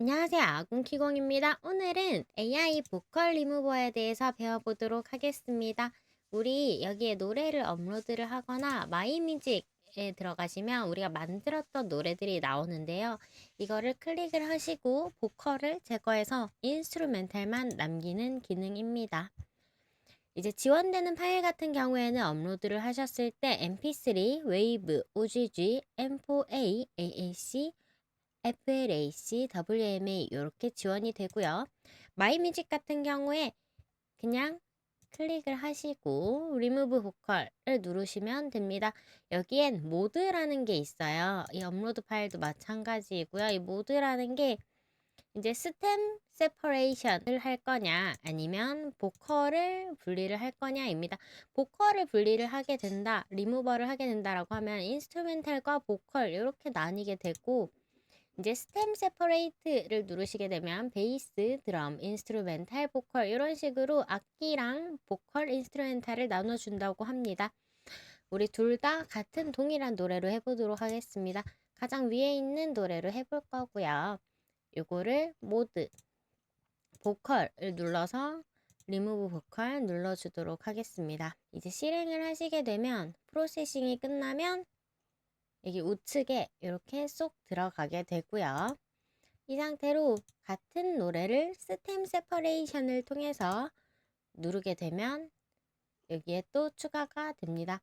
안녕하세요. 아군키공입니다. 오늘은 AI 보컬 리무버에 대해서 배워보도록 하겠습니다. 우리 여기에 노래를 업로드를 하거나 마이뮤직에 들어가시면 우리가 만들었던 노래들이 나오는데요. 이거를 클릭을 하시고 보컬을 제거해서 인스트루멘탈만 남기는 기능입니다. 이제 지원되는 파일 같은 경우에는 업로드를 하셨을 때 mp3, 웨이브, OGG, m4a, AAC, FLAC, WMA 이렇게 지원이 되고요. 마이뮤직 같은 경우에 그냥 클릭을 하시고 리무브 보컬을 누르시면 됩니다. 여기엔 모드라는 게 있어요. 이 업로드 파일도 마찬가지이고요. 이 모드라는 게 이제 스템 세퍼레이션을 할 거냐 아니면 보컬을 분리를 할 거냐입니다. 보컬을 분리를 하게 된다, 리무버를 하게 된다라고 하면 인스트루멘탈과 보컬 이렇게 나뉘게 되고 이제 스템 세퍼레이트를 누르시게 되면 베이스, 드럼, 인스트루멘탈, 보컬 이런 식으로 악기랑 보컬, 인스트루멘탈을 나눠준다고 합니다. 우리 둘 다 같은 동일한 노래로 해보도록 하겠습니다. 가장 위에 있는 노래로 해볼 거고요. 요거를 모드 보컬을 눌러서 리무브 보컬 눌러주도록 하겠습니다. 이제 실행을 하시게 되면 프로세싱이 끝나면 여기 우측에 이렇게 쏙 들어가게 되고요. 이 상태로 같은 노래를 스템 세퍼레이션을 통해서 누르게 되면 여기에 또 추가가 됩니다.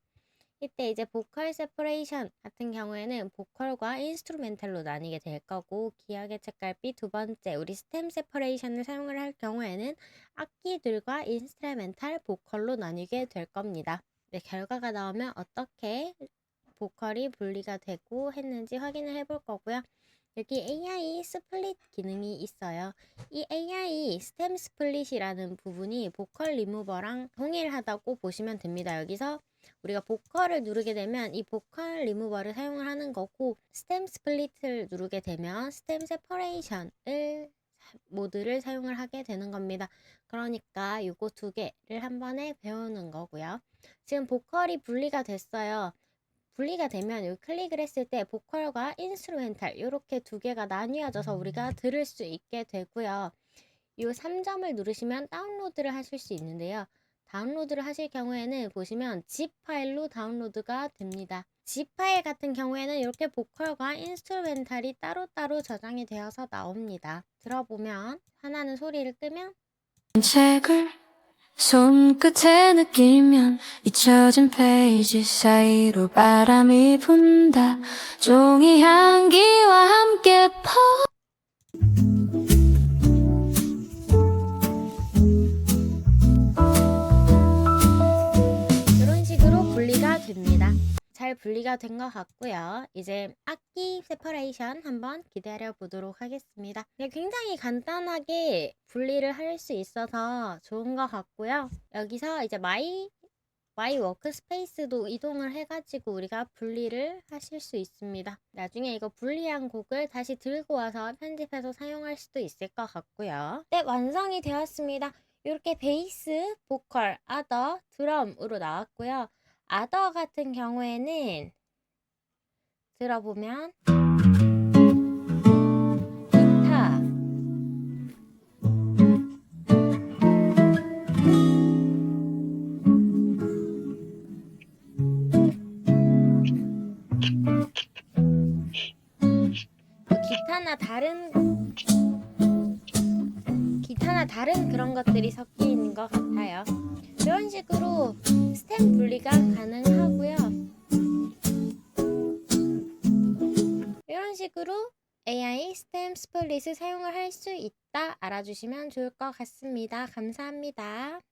이때 이제 보컬 세퍼레이션 같은 경우에는 보컬과 인스트루멘탈로 나뉘게 될 거고 기하의 책갈피 두 번째 우리 스템 세퍼레이션을 사용을 할 경우에는 악기들과 인스트루멘탈 보컬로 나뉘게 될 겁니다. 네, 결과가 나오면 어떻게 보컬이 분리가 되고 했는지 확인을 해볼 거고요. 여기 AI 스플릿 기능이 있어요. 이 AI 스템 스플릿이라는 부분이 보컬 리무버랑 동일하다고 보시면 됩니다. 여기서 우리가 보컬을 누르게 되면 이 보컬 리무버를 사용을 하는 거고 스템 스플릿을 누르게 되면 스템 세퍼레이션을 모드를 사용을 하게 되는 겁니다. 그러니까 요거 두 개를 한 번에 배우는 거고요. 지금 보컬이 분리가 됐어요. 분리가 되면 여기 클릭을 했을 때 보컬과 인스트루멘탈 이렇게 두 개가 나뉘어져서 우리가 들을 수 있게 되고요. 이 3점을 누르시면 다운로드를 하실 수 있는데요. 다운로드를 하실 경우에는 보시면 zip 파일로 다운로드가 됩니다. zip 파일 같은 경우에는 이렇게 보컬과 인스트루멘탈이 따로따로 저장이 되어서 나옵니다. 들어보면 하나는 소리를 끄면 책을 손끝에 느끼면 잊혀진 페이지 사이로 바람이 분다. 종이 향기와 함께 퍼 잘 분리가 된 것 같고요. 이제 악기 세퍼레이션 한번 기다려 보도록 하겠습니다. 네, 굉장히 간단하게 분리를 할 수 있어서 좋은 것 같고요. 여기서 이제 마이 마이 워크스페이스도 이동을 해가지고 우리가 분리를 하실 수 있습니다. 나중에 이거 분리한 곡을 다시 들고 와서 편집해서 사용할 수도 있을 것 같고요. 네, 완성이 되었습니다. 이렇게 베이스, 보컬, 아더, 드럼으로 나왔고요. 아더 같은 경우에는 들어보면 기타 뭐 기타나 다른 기타나 다른 그런 것들이 있는 것 같아요. 이런 식으로 스템 분리가 가능하고요. 이런 식으로 AI 스템 스플릿을 사용을 할 수 있다 알아주시면 좋을 것 같습니다. 감사합니다.